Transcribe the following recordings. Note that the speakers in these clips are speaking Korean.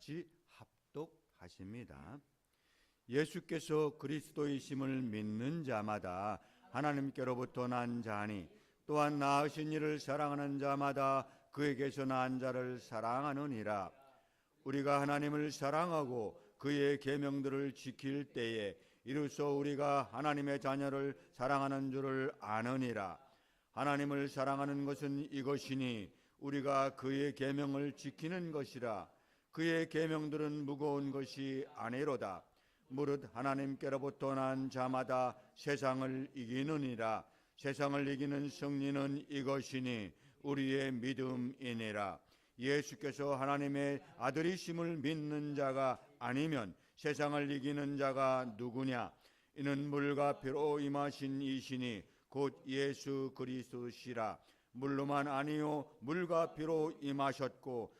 같이 합독하십니다. 예수께서 그리스도이심을 믿는 자마다 하나님께로부터 난 자니 또한 나으신 이를 사랑하는 자마다 그에게서 난 자를 사랑하느니라. 우리가 하나님을 사랑하고 그의 계명들을 지킬 때에 이로써 우리가 하나님의 자녀를 사랑하는 줄을 아느니라. 하나님을 사랑하는 것은 이것이니 우리가 그의 계명을 지키는 것이라. 그의 계명들은 무거운 것이 아니로다. 무릇 하나님께로부터 난 자마다 세상을 이기느니라. 세상을 이기는 승리는 이것이니 우리의 믿음이니라. 예수께서 하나님의 아들이심을 믿는 자가 아니면 세상을 이기는 자가 누구냐? 이는 물과 피로 임하신 이시니 곧 예수 그리스도시라. 물로만 아니요 물과 피로 임하셨고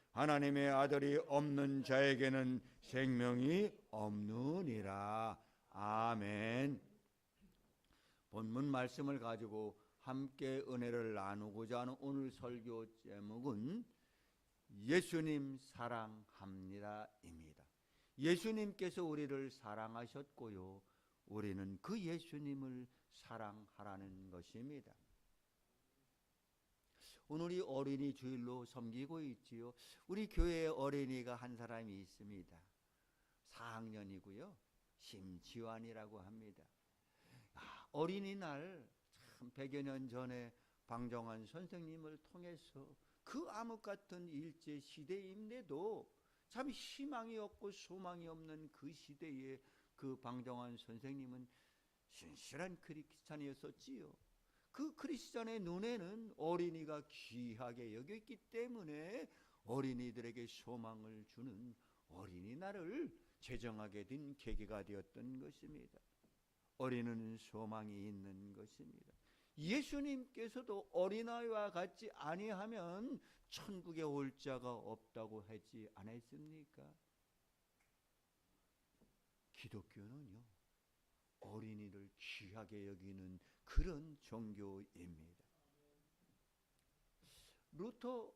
하나님의 아들이 없는 자에게는 생명이 없느니라. 아멘. 본문 말씀을 가지고 함께 은혜를 나누고자 하는 오늘 설교 제목은 예수님 사랑합니다입니다. 예수님께서 우리를 사랑하셨고요. 우리는 그 예수님을 사랑하라는 것입니다. 오늘이 어린이 주일로 섬기고 있지요. 우리 교회에 어린이가 한 사람이 있습니다. 4학년이고요. 심지환이라고 합니다. 아, 어린이날 참 100여 년 전에 방정환 선생님을 통해서 그 암흑 같은 일제 시대인데도 참 희망이 없고 소망이 없는 그 시대에 그 방정환 선생님은 신실한 크리스찬이었었지요. 그 크리스찬의 눈에는 어린이가 귀하게 여겼기 때문에 어린이들에게 소망을 주는 어린이날을 제정하게 된 계기가 되었던 것입니다. 어린이는 소망이 있는 것입니다. 예수님께서도 어린아이와 같지 아니하면 천국에 올 자가 없다고 하지 않았습니까? 기독교는요. 어린이를 귀하게 여기는 그런 종교입니다. 루터가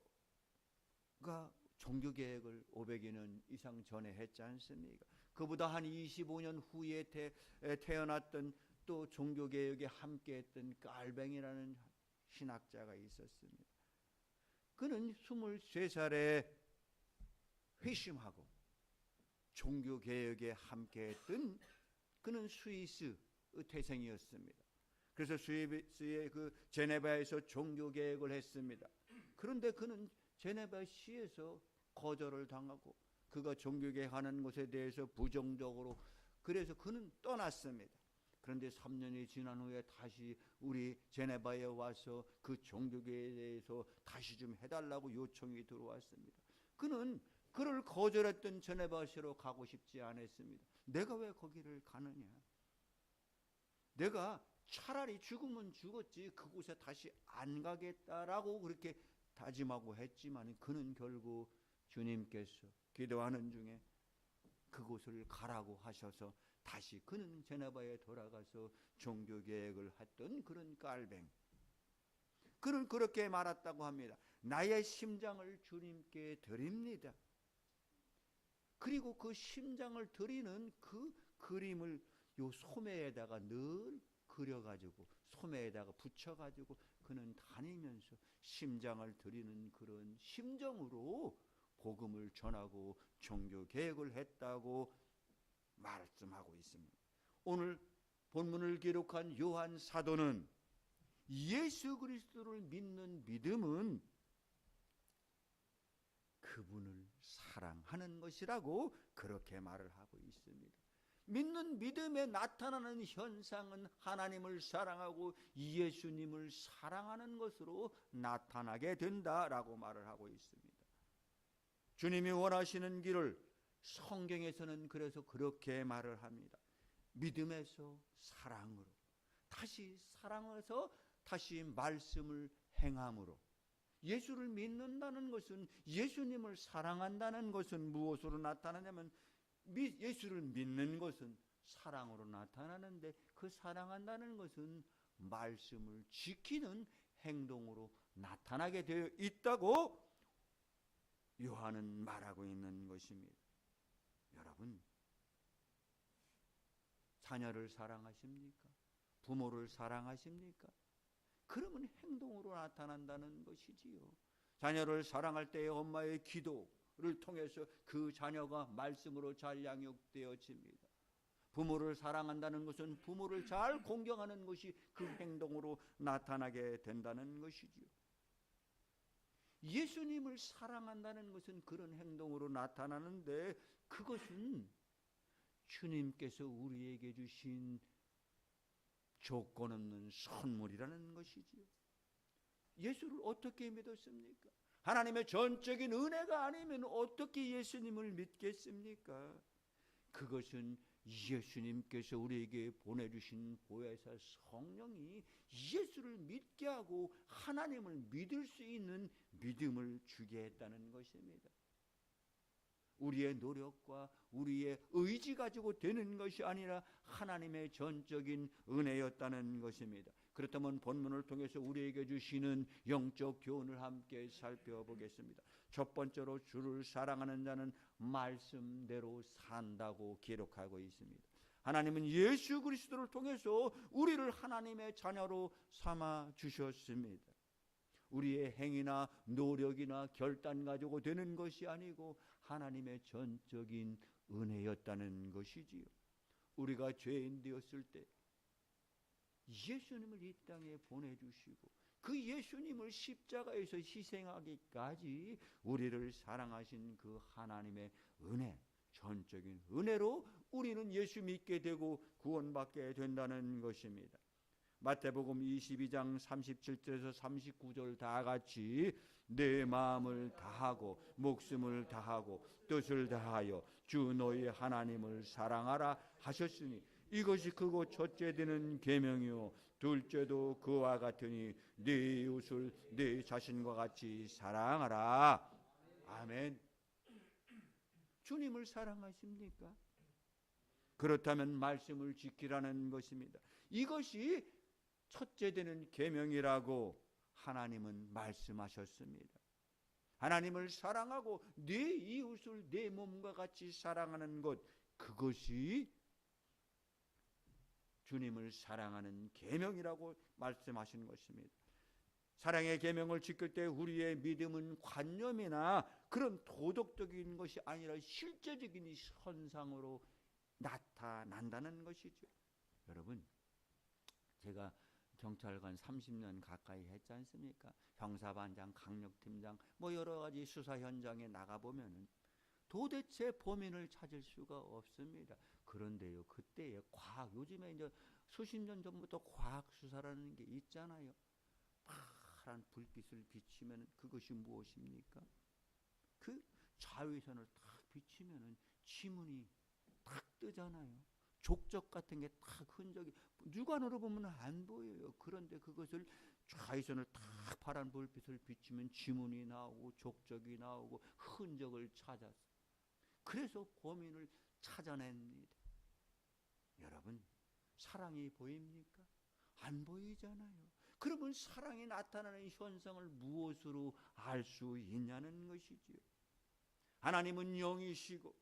종교 개혁을 500여 년 이상 전에 했지 않습니까? 그보다 한 25년 후에 태, 태어났던 또 종교 개혁에 함께했던 깔뱅이라는 신학자가 있었습니다. 그는 23살에 회심하고 종교 개혁에 함께했던 그는 스위스 태생이었습니다. 그래서 스위스의 그 제네바에서 종교 개혁을 했습니다. 그런데 그는 제네바 시에서 거절을 당하고 그가 종교 개혁하는 것에 대해서 부정적으로 그래서 그는 떠났습니다. 그런데 3년이 지난 후에 다시 우리 제네바에 와서 그 종교계에 대해서 다시 좀 해달라고 요청이 들어왔습니다. 그는 그를 거절했던 제네바시로 가고 싶지 않았습니다. 내가 왜 거기를 가느냐? 내가 차라리 죽으면 죽었지 그곳에 다시 안 가겠다라고 그렇게 다짐하고 했지만 그는 결국 주님께서 기도하는 중에 그곳을 가라고 하셔서 다시 그는 제네바에 돌아가서 종교 계획을 했던 그런 깔뱅. 그는 그렇게 말했다고 합니다. 나의 심장을 주님께 드립니다. 그리고 그 심장을 드리는 그 그림을 요 소매에다가 늘 그려가지고 소매에다가 붙여가지고 그는 다니면서 심장을 드리는 그런 심정으로 복음을 전하고 종교 개혁을 했다고 말씀하고 있습니다. 오늘 본문을 기록한 요한 사도는 예수 그리스도를 믿는 믿음은 그분을 사랑하는 것이라고 그렇게 말을 하고 있습니다. 믿는 믿음에 나타나는 현상은 하나님을 사랑하고 예수님을 사랑하는 것으로 나타나게 된다라고 말을 하고 있습니다. 주님이 원하시는 길을 성경에서는 그래서 그렇게 말을 합니다. 믿음에서 사랑으로 다시 사랑해서 다시 말씀을 행함으로 예수를 믿는다는 것은 예수님을 사랑한다는 것은 무엇으로 나타나냐면 예수를 믿는 것은 사랑으로 나타나는데 그 사랑한다는 것은 말씀을 지키는 행동으로 나타나게 되어 있다고 요한은 말하고 있는 것입니다. 여러분, 자녀를 사랑하십니까? 부모를 사랑하십니까? 그러면 행동으로 나타난다는 것이지요. 자녀를 사랑할 때의 엄마의 기도를 통해서 그 자녀가 말씀으로 잘 양육되어집니다. 부모를 사랑한다는 것은 부모를 잘 공경하는 것이 그 행동으로 나타나게 된다는 것이지요. 예수님을 사랑한다는 것은 그런 행동으로 나타나는데 그것은 주님께서 우리에게 주신 조건 없는 선물이라는 것이지요. 예수를 어떻게 믿었습니까? 하나님의 전적인 은혜가 아니면 어떻게 예수님을 믿겠습니까? 그것은 예수님께서 우리에게 보내주신 보혜사 성령이 예수를 믿게 하고 하나님을 믿을 수 있는 믿음을 주게 했다는 것입니다. 우리의 노력과 우리의 의지 가지고 되는 것이 아니라 하나님의 전적인 은혜였다는 것입니다. 그렇다면 본문을 통해서 우리에게 주시는 영적 교훈을 함께 살펴보겠습니다. 첫 번째로 주를 사랑하는 자는 말씀대로 산다고 기록하고 있습니다. 하나님은 예수 그리스도를 통해서 우리를 하나님의 자녀로 삼아 주셨습니다. 우리의 행위나 노력이나 결단 가지고 되는 것이 아니고 하나님의 전적인 은혜였다는 것이지요. 우리가 죄인 되었을 때 예수님을 이 땅에 보내주시고 그 예수님을 십자가에서 희생하기까지 우리를 사랑하신 그 하나님의 은혜, 전적인 은혜로 우리는 예수 믿게 되고 구원받게 된다는 것입니다. 마태복음 22장 37절에서 39절 다 같이 내 마음을 다하고 목숨을 다하고 뜻을 다하여 주 너희 하나님을 사랑하라 하셨으니 이것이 크고 첫째 되는 계명이요 둘째도 그와 같으니 네 이웃을 네 자신과 같이 사랑하라 아멘 주님을 사랑하십니까? 그렇다면 말씀을 지키라는 것입니다. 이것이 첫째 되는 계명이라고 하나님은 말씀하셨습니다. 하나님을 사랑하고 네 이웃을 내 몸과 같이 사랑하는 것 그것이 주님을 사랑하는 계명이라고 말씀하시는 것입니다. 사랑의 계명을 지킬 때 우리의 믿음은 관념이나 그런 도덕적인 것이 아니라 실제적인 현상으로 나타난다는 것이죠. 여러분, 제가 경찰관 30년 가까이 했지 않습니까? 형사반장, 강력팀장, 뭐 여러 가지 수사 현장에 나가 보면은 도대체 범인을 찾을 수가 없습니다. 그런데요, 그때의 과학, 요즘에 이제 수십 년 전부터 과학 수사라는 게 있잖아요. 파란 불빛을 비치면 그것이 무엇입니까? 그 자외선을 탁 비치면은 지문이 탁 뜨잖아요. 족적 같은 게탁 흔적이 육안으로 보면 안 보여요. 그런데 그것을 좌회선을 탁 파란 불빛을 비치면 지문이 나오고 족적이 나오고 흔적을 찾아서 그래서 범인을 찾아냅니다. 여러분 사랑이 보입니까? 안 보이잖아요. 그러면 사랑이 나타나는 현상을 무엇으로 알 수 있냐는 것이지요. 하나님은 영이시고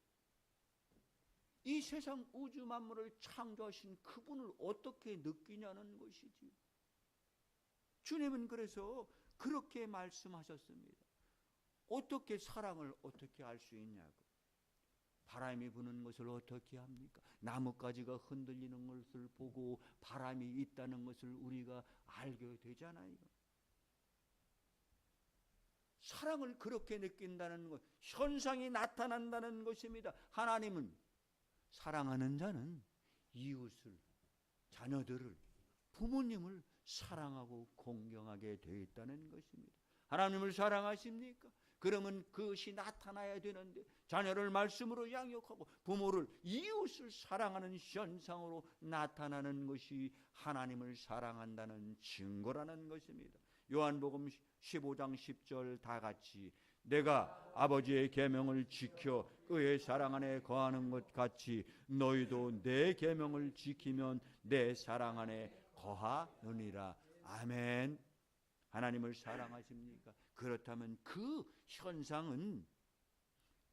이 세상 우주 만물을 창조하신 그분을 어떻게 느끼냐는 것이지. 주님은 그래서 그렇게 말씀하셨습니다. 어떻게 사랑을 어떻게 알 수 있냐고. 바람이 부는 것을 어떻게 합니까? 나뭇가지가 흔들리는 것을 보고 바람이 있다는 것을 우리가 알게 되잖아요. 사랑을 그렇게 느낀다는 것, 현상이 나타난다는 것입니다. 하나님은 사랑하는 자는 이웃을, 자녀들을, 부모님을 사랑하고 공경하게 되어 있다는 것입니다. 하나님을 사랑하십니까? 그러면 그것이 나타나야 되는데 자녀를 말씀으로 양육하고 부모를 이웃을 사랑하는 현상으로 나타나는 것이 하나님을 사랑한다는 증거라는 것입니다. 요한복음 15장 10절 다 같이 내가 아버지의 계명을 지켜 그의 사랑 안에 거하는 것 같이 너희도 내 계명을 지키면 내 사랑 안에 거하느니라. 아멘. 하나님을 사랑하십니까? 그렇다면 그 현상은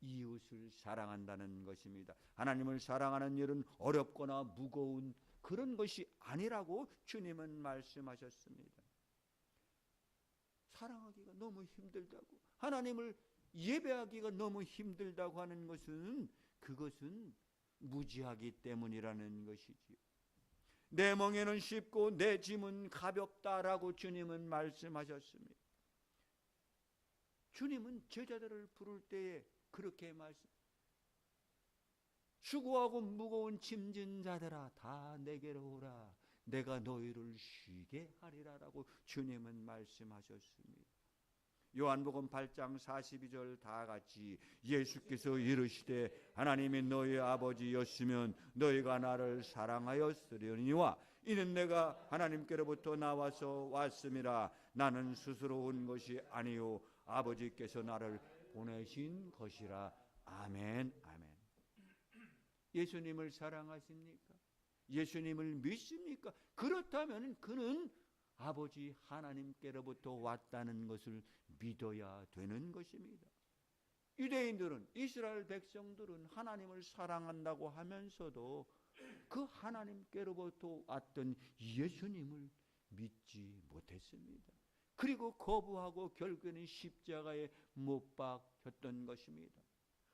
이웃을 사랑한다는 것입니다. 하나님을 사랑하는 일은 어렵거나 무거운 그런 것이 아니라고 주님은 말씀하셨습니다. 사랑하기가 너무 힘들다고 하나님을 예배하기가 너무 힘들다고 하는 것은 그것은 무지하기 때문이라는 것이지요. 내 멍에는 쉽고 내 짐은 가볍다라고 주님은 말씀하셨습니다. 주님은 제자들을 부를 때에 그렇게 말씀 수고하고 무거운 짐진 자들아 다 내게로 오라 내가 너희를 쉬게 하리라라고 주님은 말씀하셨습니다. 요한복음 8장 42절 다 같이 예수께서 이르시되 하나님이 너희 아버지였으면 너희가 나를 사랑하였으려니와 이는 내가 하나님께로부터 나와서 왔음이라 나는 스스로 온 것이 아니요 아버지께서 나를 보내신 것이라 아멘 아멘 예수님을 사랑하십니까? 예수님을 믿습니까? 그렇다면 그는 아버지 하나님께로부터 왔다는 것을 믿어야 되는 것입니다. 유대인들은 이스라엘 백성들은 하나님을 사랑한다고 하면서도 그 하나님께로부터 왔던 예수님을 믿지 못했습니다. 그리고 거부하고 결국에는 십자가에 못 박혔던 것입니다.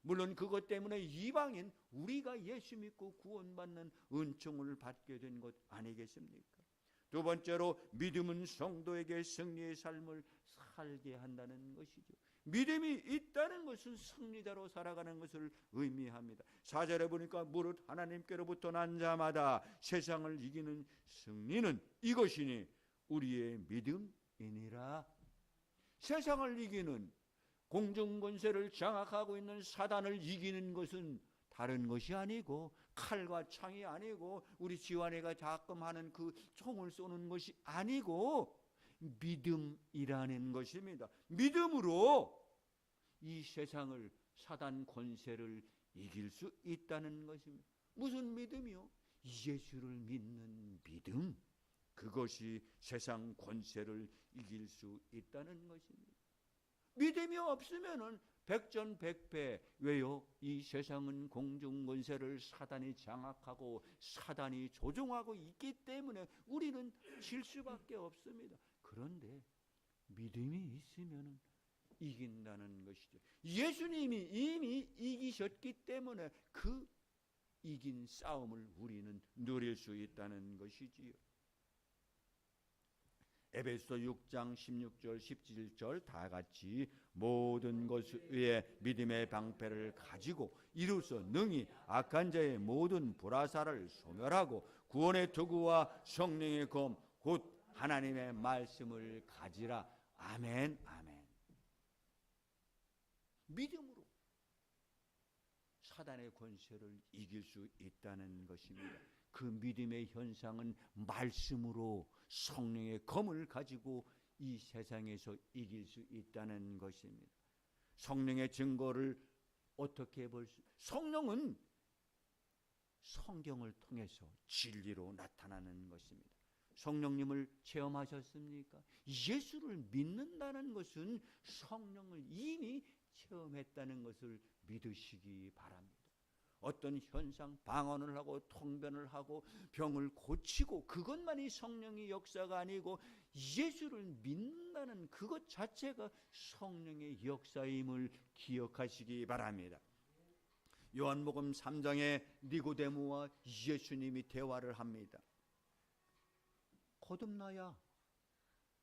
물론 그것 때문에 이방인 우리가 예수 믿고 구원받는 은총을 받게 된 것 아니겠습니까? 두 번째로 믿음은 성도에게 승리의 삶을 살게 한다는 것이죠. 믿음이 있다는 것은 승리자로 살아가는 것을 의미합니다. 사절에 보니까 무릇 하나님께로부터 난 자마다 세상을 이기는 승리는 이것이니 우리의 믿음이니라. 세상을 이기는 공중 권세를 장악하고 있는 사단을 이기는 것은 다른 것이 아니고 칼과 창이 아니고 우리 지환이가 가끔 하는 그 총을 쏘는 것이 아니고 믿음이라는 것입니다. 믿음으로 이 세상을 사단 권세를 이길 수 있다는 것입니다. 무슨 믿음이요? 예수를 믿는 믿음. 그것이 세상 권세를 이길 수 있다는 것입니다. 믿음이 없으면은 백전백패 왜요? 이 세상은 공중권세를 사단이 장악하고 사단이 조종하고 있기 때문에 우리는 질 수밖에 없습니다. 그런데 믿음이 있으면 이긴다는 것이죠. 예수님이 이미 이기셨기 때문에 그 이긴 싸움을 우리는 누릴 수 있다는 것이지요. 에베소 6장 16절 17절 다 같이 모든 것 위에 믿음의 방패를 가지고 이루서. 능히 악한 자의 모든 불화살을 소멸하고 구원의 도구와 성령의 검 곧 하나님의 말씀을 가지라. 아멘 아멘. 믿음으로 사단의 권세를 이길 수 있다는 것입니다. 그 믿음의 현상은 말씀으로 성령의 검을 가지고 이 세상에서 이길 수 있다는 것입니다. 성령의 증거를 어떻게 볼 수? 성령은 성경을 통해서 진리로 나타나는 것입니다. 성령님을 체험하셨습니까? 예수를 믿는다는 것은 성령을 이미 체험했다는 것을 믿으시기 바랍니다. 어떤 현상 방언을 하고 통변을 하고 병을 고치고 그것만이 성령의 역사가 아니고 예수를 믿는다는 그것 자체가 성령의 역사임을 기억하시기 바랍니다. 요한복음 3장에 니고데모와 예수님이 대화를 합니다. 거듭나야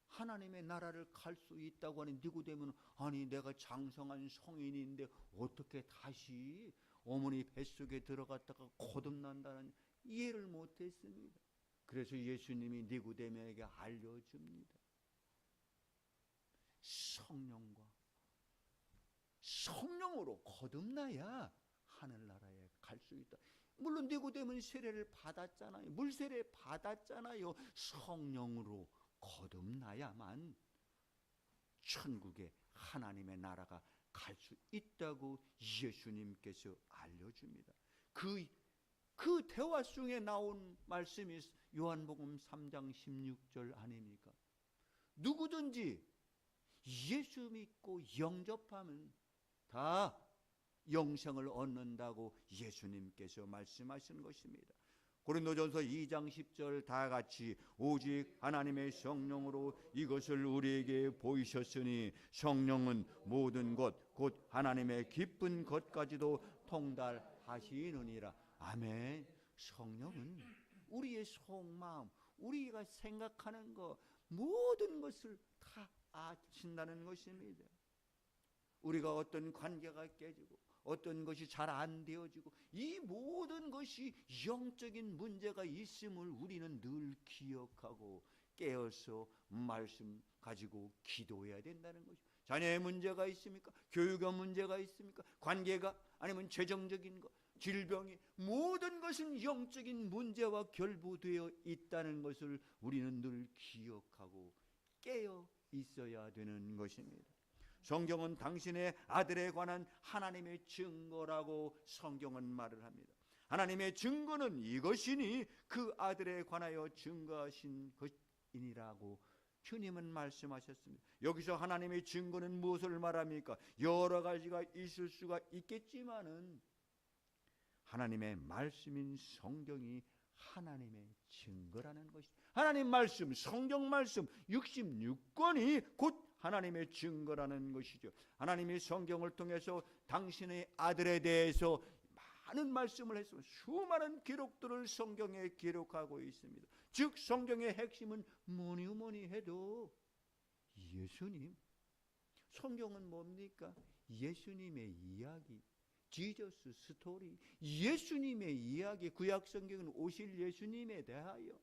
하나님의 나라를 갈 수 있다고 하는 니고데모는 아니 내가 장성한 성인인데 어떻게 다시 어머니 뱃속에 들어갔다가 거듭난다는 이해를 못했습니다. 그래서 예수님이 니고데모에게 알려줍니다. 성령과 성령으로 거듭나야 하늘나라에 갈 수 있다. 물론 니고데모는 세례를 받았잖아요. 물세례 받았잖아요. 성령으로 거듭나야만 천국에 하나님의 나라가 갈 수 있다고 예수님께서 알려줍니다. 그, 그 대화 중에 나온 말씀이 요한복음 3장 16절 아닙니까? 누구든지 예수 믿고 영접하면 다 영생을 얻는다고 예수님께서 말씀하신 것입니다. 고린도전서 2장 10절 다 같이 오직 하나님의 성령으로 이것을 우리에게 보이셨으니 성령은 모든 것 곧 하나님의 기쁜 것까지도 통달하시느니라. 아멘. 성령은 우리의 속마음, 우리가 생각하는 것 모든 것을 다 아신다는 것입니다. 우리가 어떤 관계가 깨지고 어떤 것이 잘 안 되어지고 이 모든 것이 영적인 문제가 있음을 우리는 늘 기억하고 깨어서 말씀 가지고 기도해야 된다는 것이 자녀의 문제가 있습니까? 교육의 문제가 있습니까? 관계가 아니면 재정적인 것, 질병이 모든 것은 영적인 문제와 결부되어 있다는 것을 우리는 늘 기억하고 깨어 있어야 되는 것입니다. 성경은 당신의 아들에 관한 하나님의 증거라고 성경은 말을 합니다. 하나님의 증거는 이것이니 그 아들에 관하여 증거하신 것이니라고 주님은 말씀하셨습니다. 여기서 하나님의 증거는 무엇을 말합니까? 여러 가지가 있을 수가 있겠지만은 하나님의 말씀인 성경이 하나님의 증거라는 것이 하나님 말씀, 성경 말씀 66권이 곧 하나님의 증거라는 것이죠. 하나님이 성경을 통해서 당신의 아들에 대해서 많은 말씀을 했습니다. 수많은 기록들을 성경에 기록하고 있습니다. 즉 성경의 핵심은 뭐니 뭐니 해도 예수님. 성경은 뭡니까? 예수님의 이야기. 지저스 스토리. 예수님의 이야기. 구약 성경은 오실 예수님에 대하여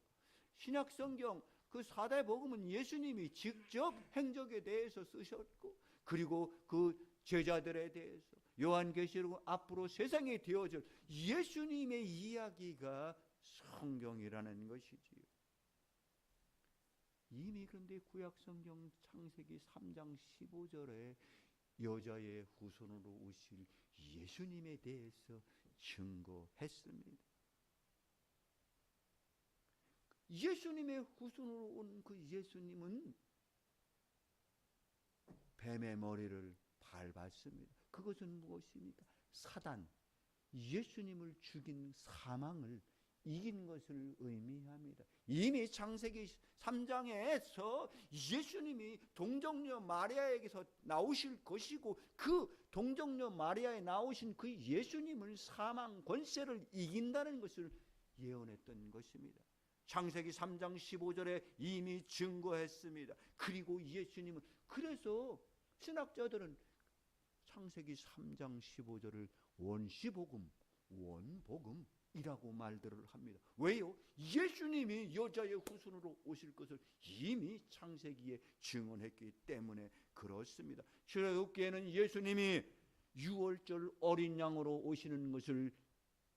신약 성경 그 사대 복음은 예수님이 직접 행적에 대해서 쓰셨고 그리고 그 제자들에 대해서 요한계시록 앞으로 세상에 되어질 예수님의 이야기가 성경이라는 것이지요. 이미 그런데 구약 성경 창세기 3장 15절에 여자의 후손으로 오실 예수님에 대해서 증거했습니다. 예수님의 후손으로 온 그 예수님은 뱀의 머리를 밟았습니다. 그것은 무엇입니까? 사단, 예수님을 죽인 사망을 이긴 것을 의미합니다. 이미 창세기 3장에서 예수님이 동정녀 마리아에게서 나오실 것이고 그 동정녀 마리아에 나오신 그 예수님을 사망 권세를 이긴다는 것을 예언했던 것입니다. 창세기 3장 15절에 이미 증거했습니다. 그리고 예수님은 그래서 신학자들은 창세기 3장 15절을 원시복음, 원복음이라고 말들을 합니다. 왜요? 예수님이 여자의 후손으로 오실 것을 이미 창세기에 증언했기 때문에 그렇습니다. 출애굽기에는 예수님이 6월절 어린 양으로 오시는 것을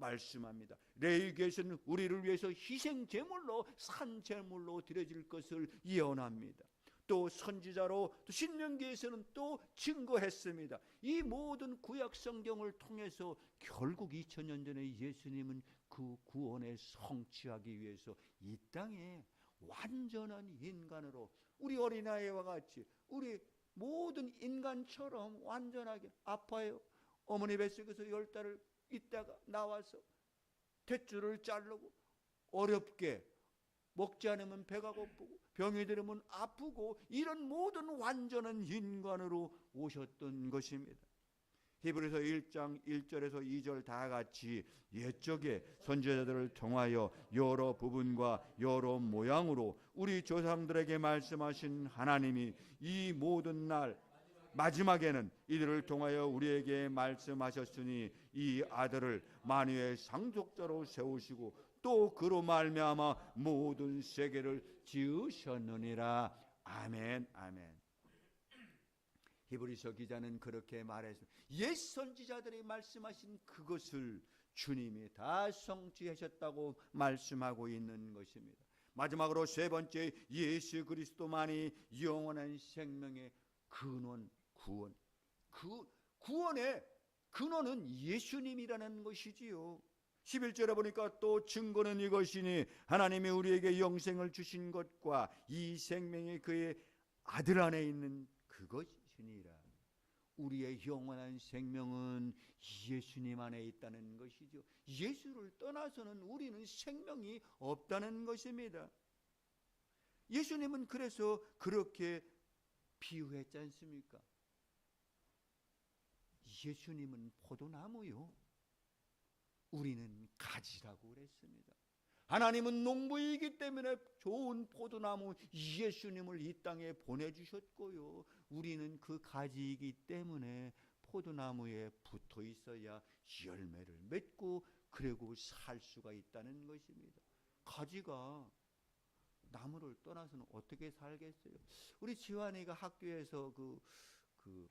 말씀합니다. 레위기에서는 우리를 위해서 희생 제물로 산 제물로 드려질 것을 예언합니다. 또 선지자로 또 신명기에서는 또 증거했습니다. 이 모든 구약 성경을 통해서 결국 2000년 전에 예수님은 그 구원에 성취하기 위해서 이 땅에 완전한 인간으로 우리 어린아이와 같이 우리 모든 인간처럼 완전하게 아파요. 어머니 뱃속에서 열 달을 있다가 나와서 탯줄을 자르고 어렵게 먹지 않으면 배가 고프고 병이 들으면 아프고 이런 모든 완전한 인간으로 오셨던 것입니다. 히브리서 1장 1절에서 2절 다 같이 옛적에 선지자들을 통하여 여러 부분과 여러 모양으로 우리 조상들에게 말씀하신 하나님이 이 모든 날 마지막에는 이들을 통하여 우리에게 말씀하셨으니 이 아들을 만유의 상속자로 세우시고 또 그로 말미암아 모든 세계를 지으셨느니라 아멘 아멘 히브리서 기자는 그렇게 말했습니다. 옛 선지자들이 말씀하신 그것을 주님이 다 성취하셨다고 말씀하고 있는 것입니다. 마지막으로 세 번째 예수 그리스도만이 영원한 생명의 근원 구원. 그 구원의 근원은 예수님이라는 것이지요. 11절에 보니까 또 증거는 이것이니 하나님이 우리에게 영생을 주신 것과 이 생명이 그의 아들 안에 있는 그것이니라. 우리의 영원한 생명은 예수님 안에 있다는 것이죠. 예수를 떠나서는 우리는 생명이 없다는 것입니다. 예수님은 그래서 그렇게 비유했지 않습니까? 예수님은 포도나무요. 우리는 가지라고 그랬습니다. 하나님은 농부이기 때문에 좋은 포도나무 예수님을 이 땅에 보내주셨고요. 우리는 그 가지이기 때문에 포도나무에 붙어 있어야 열매를 맺고 그리고 살 수가 있다는 것입니다. 가지가 나무를 떠나서는 어떻게 살겠어요? 우리 지환이가 학교에서 그, 그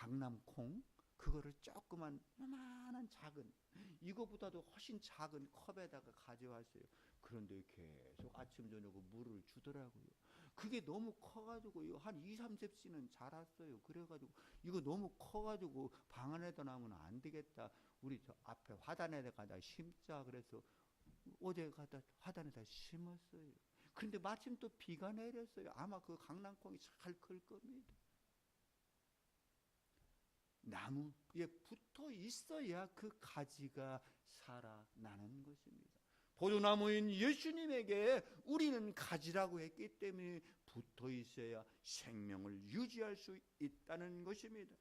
강남콩 그거를 조그만 요만한 작은 이거보다도 훨씬 작은 컵에다가 가져왔어요. 그런데 계속 아침 저녁 물을 주더라고요. 그게 너무 커가지고요. 한 2, 3셉씨는 자랐어요. 그래가지고 이거 너무 커가지고 방 안에다 놔면 안 되겠다. 우리 저 앞에 화단에다가 심자 그래서 어제 가다 화단에다 심었어요. 그런데 마침 또 비가 내렸어요. 아마 그 강낭콩이 잘 클 겁니다. 나무에 붙어 있어야 그 가지가 살아나는 것입니다. 포도나무인 예수님에게 우리는 가지라고 했기 때문에 붙어 있어야 생명을 유지할 수 있다는 것입니다.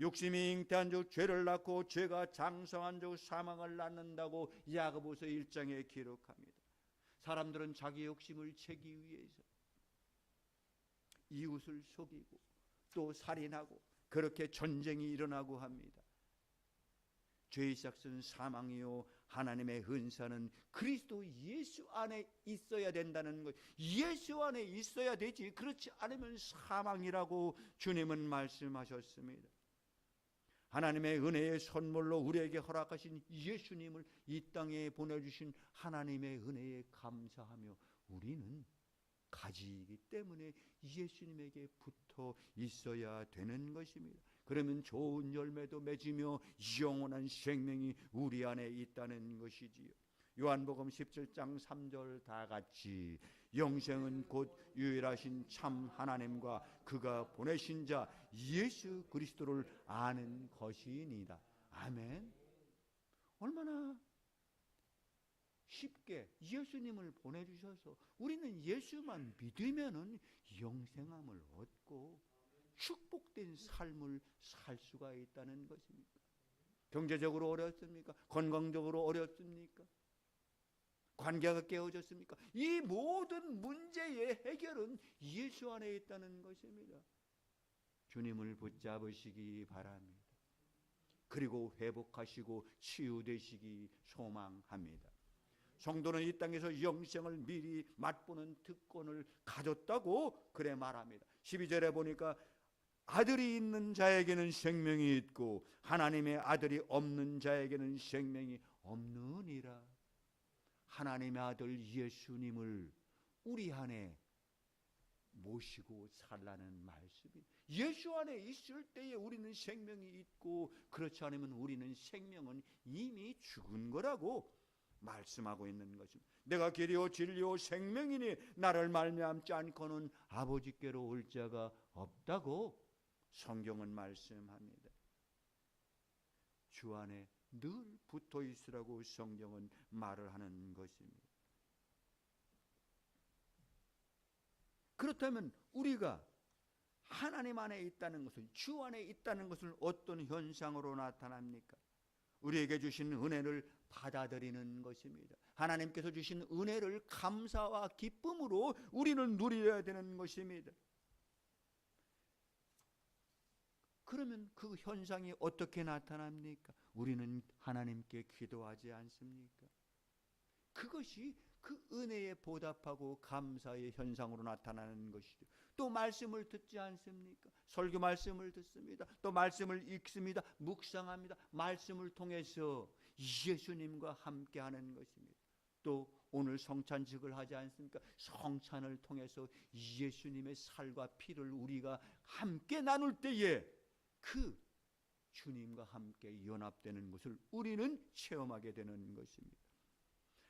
욕심이 잉태한 적 죄를 낳고 죄가 장성한 적 사망을 낳는다고 야고보서 1장에 기록합니다. 사람들은 자기 욕심을 채기 위해서 이웃을 속이고 또 살인하고 그렇게 전쟁이 일어나고 합니다. 죄의 시작은 사망이요 하나님의 은사는 그리스도 예수 안에 있어야 된다는 것. 예수 안에 있어야 되지. 그렇지 않으면 사망이라고 주님은 말씀하셨습니다. 하나님의 은혜의 선물로 우리에게 허락하신 예수님을 이 땅에 보내주신 하나님의 은혜에 감사하며 우리는 가지이기 때문에 예수님에게 붙 어 있어야 되는 것입니다. 그러면 좋은 열매도 맺으며 영원한 생명이 우리 안에 있다는 것이지요. 요한복음 17장 3절 다 같이 영생은 곧 유일하신 참 하나님과 그가 보내신 자 예수 그리스도를 아는 것이니이다. 아멘. 얼마나 쉽게 예수님을 보내주셔서 우리는 예수만 믿으면은 영생함을 얻고 축복된 삶을 살 수가 있다는 것입니까? 경제적으로 어렵습니까? 건강적으로 어렵습니까? 관계가 깨어졌습니까? 이 모든 문제의 해결은 예수 안에 있다는 것입니다. 주님을 붙잡으시기 바랍니다. 그리고 회복하시고 치유되시기 소망합니다. 성도는 이 땅에서 영생을 미리 맛보는 특권을 가졌다고 그래 말합니다. 12절에 보니까 아들이 있는 자에게는 생명이 있고 하나님의 아들이 없는 자에게는 생명이 없느니라. 하나님의 아들 예수님을 우리 안에 모시고 살라는 말씀이 예수 안에 있을 때에 우리는 생명이 있고 그렇지 않으면 우리는 생명은 이미 죽은 거라고 말씀하고 있는 것입니다. 내가 길이요 진리요 생명이니 나를 말미암지 않고는 아버지께로 올 자가 없다고 성경은 말씀합니다. 주 안에 늘 붙어 있으라고 성경은 말을 하는 것입니다. 그렇다면 우리가 하나님 안에 있다는 것을 주 안에 있다는 것을 어떤 현상으로 나타납니까? 우리에게 주신 은혜를 받아들이는 것입니다. 하나님께서 주신 은혜를 감사와 기쁨으로 우리는 누려야 되는 것입니다. 그러면 그 현상이 어떻게 나타납니까? 우리는 하나님께 기도하지 않습니까? 그것이 그 은혜에 보답하고 감사의 현상으로 나타나는 것이죠. 또 말씀을 듣지 않습니까? 설교 말씀을 듣습니다. 또 말씀을 읽습니다. 묵상합니다. 말씀을 통해서 예수님과 함께하는 것입니다. 또 오늘 성찬식을 하지 않습니까? 성찬을 통해서 예수님의 살과 피를 우리가 함께 나눌 때에 그 주님과 함께 연합되는 것을 우리는 체험하게 되는 것입니다.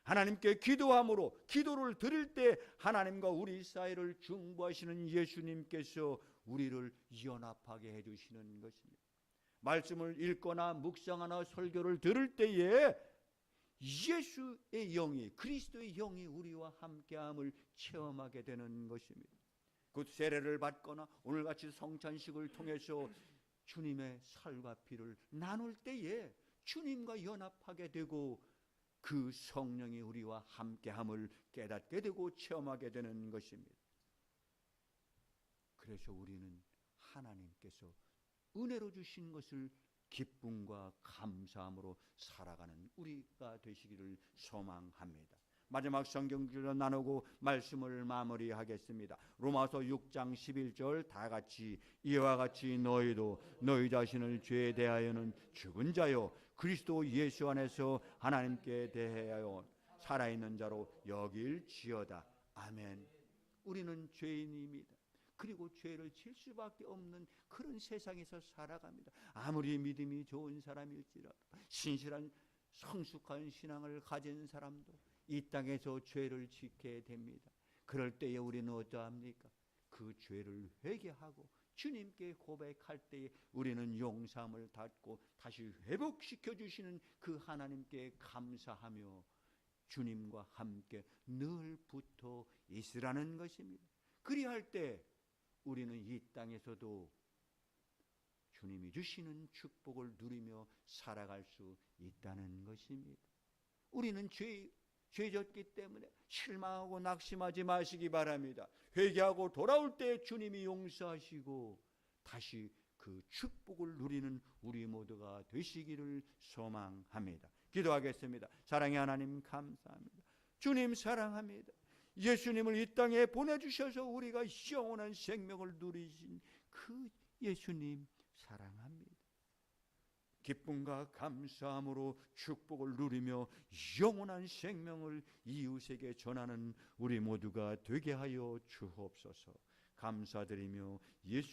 하나님께 기도함으로 기도를 드릴 때 하나님과 우리 사이를 중보하시는 예수님께서 우리를 연합하게 해 주시는 것입니다. 말씀을 읽거나 묵상하나 설교를 들을 때에 예수의 영이 그리스도의 영이 우리와 함께함을 체험하게 되는 것입니다. 그 세례를 받거나 오늘같이 성찬식을 통해서 주님의 살과 피를 나눌 때에 주님과 연합하게 되고 그 성령이 우리와 함께함을 깨닫게 되고 체험하게 되는 것입니다. 그래서 우리는 하나님께서 은혜로 주신 것을 기쁨과 감사함으로 살아가는 우리가 되시기를 소망합니다. 마지막 성경줄로 나누고 말씀을 마무리하겠습니다. 로마서 6장 11절 다 같이 이와 같이 너희도 너희 자신을 죄에 대하여는 죽은 자요 그리스도 예수 안에서 하나님께 대하여 살아있는 자로 여길 지어다. 아멘. 우리는 죄인입니다. 그리고 죄를 질 수밖에 없는 그런 세상에서 살아갑니다. 아무리 믿음이 좋은 사람일지라도 신실한 성숙한 신앙을 가진 사람도 이 땅에서 죄를 짓게 됩니다. 그럴 때에 우리는 어떠합니까? 그 죄를 회개하고 주님께 고백할 때에 우리는 용서함을 받고 다시 회복시켜 주시는 그 하나님께 감사하며 주님과 함께 늘 붙어 있으라는 것입니다. 그리할 때 우리는 이 땅에서도 주님이 주시는 축복을 누리며 살아갈 수 있다는 것입니다. 우리는 죄 죄졌기 때문에 실망하고 낙심하지 마시기 바랍니다. 회개하고 돌아올 때 주님이 용서하시고 다시 그 축복을 누리는 우리 모두가 되시기를 소망합니다. 기도하겠습니다. 사랑의 하나님 감사합니다. 주님 사랑합니다. 예수님을 이 땅에 보내주셔서 우리가 영원한 생명을 누리신 그 예수님 사랑합니다. 기쁨과 감사함으로 축복을 누리며 영원한 생명을 이웃에게 전하는 우리 모두가 되게 하여 주옵소서. 감사드리며 예수님